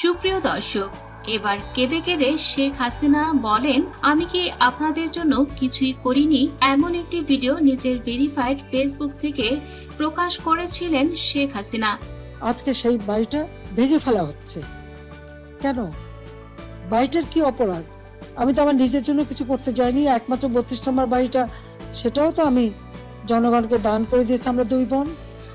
সুপ্রিয় দর্শক এবার কেঁদে কেঁদে শেখ হাসিনা বলেন আমি কি আপনাদের জন্য কিছুই করিনি? এমন একটি ভিডিও নিজের ভেরিফাইড ফেসবুক থেকে প্রকাশ করেছিলেন শেখ হাসিনা। আজকে সেই বাড়িটা ভেঙে ফেলা হচ্ছে। কেন? বাড়িটার কি অপরাধ? আমি তো আমার নিজের জন্য কিছু করতে যাইনি একমাত্র বত্রিশ নম্বর বাড়িটা। সেটাও তো আমি জনগণকে দান করে দিয়েছি আমরা দুই বোন।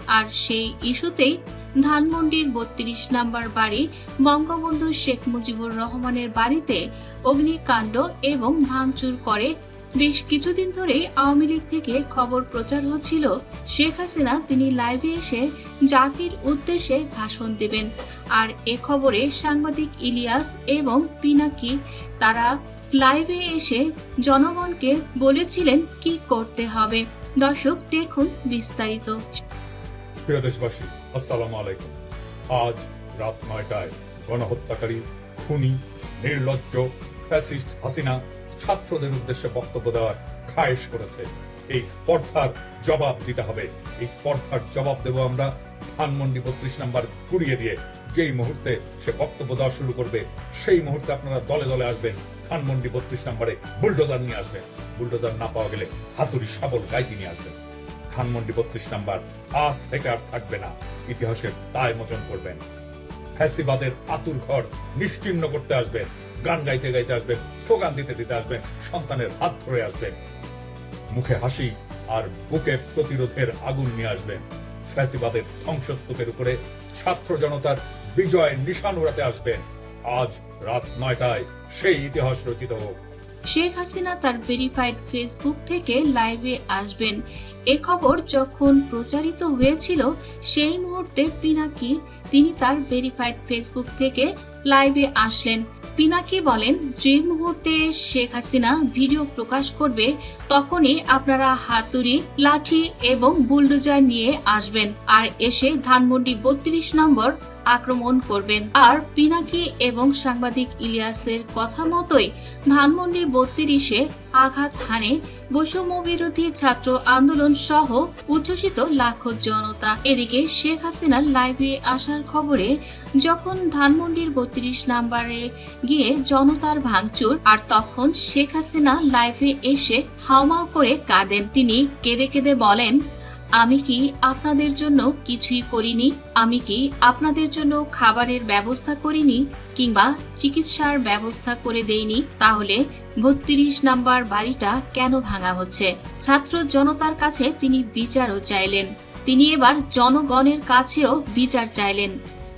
আর সেই ইস্যুতেই ধানমন্ডির বত্রিশ নাম্বার বাড়ি বঙ্গবন্ধু শেখ মুজিবুর রহমানের বাড়িতে অগ্নিকাণ্ড এবং ভাঙচুর করে। বেশ কিছুদিন ধরে আওয়ামী লীগ থেকে খবর প্রচার হচ্ছিল, শেখ হাসিনা তিনি লাইভে এসে জাতির উদ্দেশ্যে ভাষণ দেবেন। আর এ খবরে সাংবাদিক ইলিয়াস এবং পিনাকি, তারা লাইভে এসে জনগণকে বলেছিলেন কি করতে হবে। দর্শক দেখুন বিস্তারিত। প্রিয় দেশবাসী আসসালামু আলাইকুম। আজ রাত নয়টায় গণহত্যাকারী খুনি, নির্লজ্জ, ফ্যাসিস্ট হাসিনা ছাত্রদের উদ্দেশ্যে বক্তব্য দেওয়ার খায়েশ করেছে। এই স্পর্ধার জবাব দিতে হবে। এই স্পর্ধার জবাব দেব আমরা ধানমন্ডি বত্রিশ নাম্বার কুড়িয়ে দিয়ে। যেই মুহূর্তে সে বক্তব্য দেওয়া শুরু করবে, সেই মুহূর্তে আপনারা দলে দলে আসবেন। ধানমন্ডি বত্রিশ নাম্বারে বুলডোজার নিয়ে আসবেন। বুলডোজার না পাওয়া গেলে হাতুড়ি শাবল গাইতি নিয়ে আসবেন। ধানমন্ডি বত্রিশ নাম্বার। আজ থেকে আর থাকবে না। ইতিহাসের দায় মোচন করবেন। ফ্যাসিবাদের আতুর ঘর নিশ্চিন্ন করতে আসবেন। গান গাইতে গাইতে আসবেন, স্লোগান দিতে দিতে আসবেন, সন্তানের হাত ধরে আসবেন। মুখে হাসি আর বুকে প্রতিরোধের আগুন নিয়ে আসবেন। ফ্যাসিবাদের ধ্বংসস্তূপের উপরে ছাত্র জনতার বিজয় নিশান উড়াতে আসবেন। আজ রাত নয়টায় সেই ইতিহাস রচিত হোক। শেখ হাসিনা তার ভেরিফাইড ফেসবুক থেকে লাইভে আসবেন। এ খবর যখন প্রচারিত হয়েছিল, সেই মুহূর্তে পিনাকি, তিনি তার ভেরিফাইড ফেসবুক থেকে লাইভে আসলেন। পিনাকি বলেন, যে মুহূর্তে শেখ হাসিনা ভিডিও প্রকাশ করবে, তখনই আপনারা হাতুড়ি, লাঠি এবং বুলডোজার নিয়ে আসবেন আর এসে ধানমন্ডি বত্রিশ নম্বর আক্রমণ করবেন। আর পিনাকি এবং সাংবাদিক ইলিয়াসের কথা মতোই ধানমন্ডি বত্রিশে আঘাত হানে বৈষম্য বিরোধী ছাত্র আন্দোলন সহ উচ্ছ্বসিত লাখো জনতা। এদিকে শেখ হাসিনার লাইভে আসার খবরে যখন ধানমন্ডির বত্রিশ নাম্বারে গিয়ে জনতার ভাঙচুর, আর তখন শেখ হাসিনা লাইভে এসে হাওমাও করে কাঁদেন। তিনি কেঁদে কেঁদে বলেন আমি কি আপনাদের জন্য কিছুই করিনি? আমি কি আপনাদের জন্য খাবারের ব্যবস্থা করিনি কিংবা চিকিৎসার ব্যবস্থা করে দেইনি? তাহলে বত্রিশ নাম্বার বাড়িটা কেন ভাঙা হচ্ছে? ছাত্র জনতার কাছে তিনি বিচারও চাইলেন। তিনি এবার জনগণের কাছেও বিচার চাইলেন।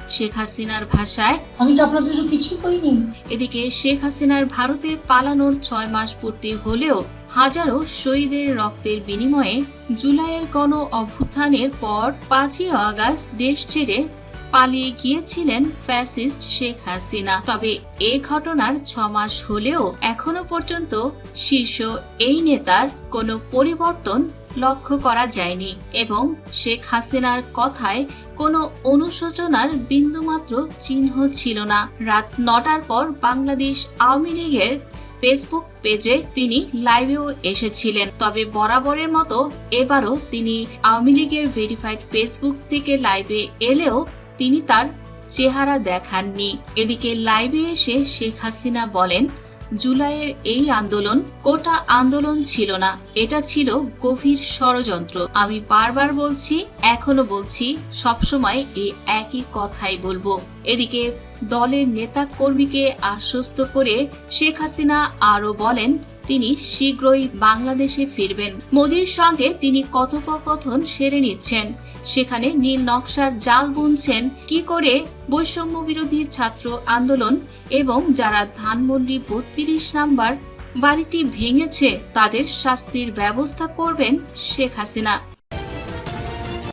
শেখ হাসিনার ভাষায়। আমি কি আপনাদের কিছুই করিনি? এদিকে শেখ হাসিনার ভারতে পালানোর ছয় মাস পূর্তি হলেও হাজারো শহীদের রক্তের বিনিময়ে জুলাইয়ের গণ অভ্যুত্থানের পর পাঁচই আগস্ট দেশ ছেড়ে পালিয়ে গিয়েছিলেন ফ্যাসিস্ট শেখ হাসিনা। তবে এ ঘটনার ছ মাস হলেও এখনও পর্যন্ত শীর্ষ এই নেতার কোনো পরিবর্তন লক্ষ্য করা যায়নি এবং শেখ হাসিনার কথায় কোনো অনুশোচনার বিন্দুমাত্র চিহ্ন ছিল না। রাত নটার পর বাংলাদেশ আওয়ামী লীগের ফেসবুক পেজে তিনি লাইভেও এসেছিলেন। তবে বরাবরের মতো এবারও তিনি আওয়ামী লীগের ভেরিফাইড ফেসবুক থেকে লাইভে এলেও তিনি তার চেহারা দেখাননি। এদিকে লাইভে এসে শেখ হাসিনা বলেন জুলাইয়ের এই আন্দোলন কোটা আন্দোলন ছিল না। এটা ছিল গভীর ষড়যন্ত্র। আমি বারবার বলছি এখনও বলছি, সবসময় এই একই কথাই বলব। এদিকে দলের নেতা কর্মীকে আশ্বস্ত করে শেখ হাসিনা আরও বলেন তিনি শীঘ্রই বাংলাদেশে ফিরবেন। মোদীর সঙ্গে তিনি কথোপকথন সেরে নিচ্ছেন। সেখানে নীল নকশার জাল বুনছেন কি করে বৈষম্য বিরোধী ছাত্র আন্দোলন এবং যারা ধানমন্ডি বত্রিশ নাম্বার বাড়িটি ভেঙেছে তাদের শাস্তির ব্যবস্থা করবেন শেখ হাসিনা।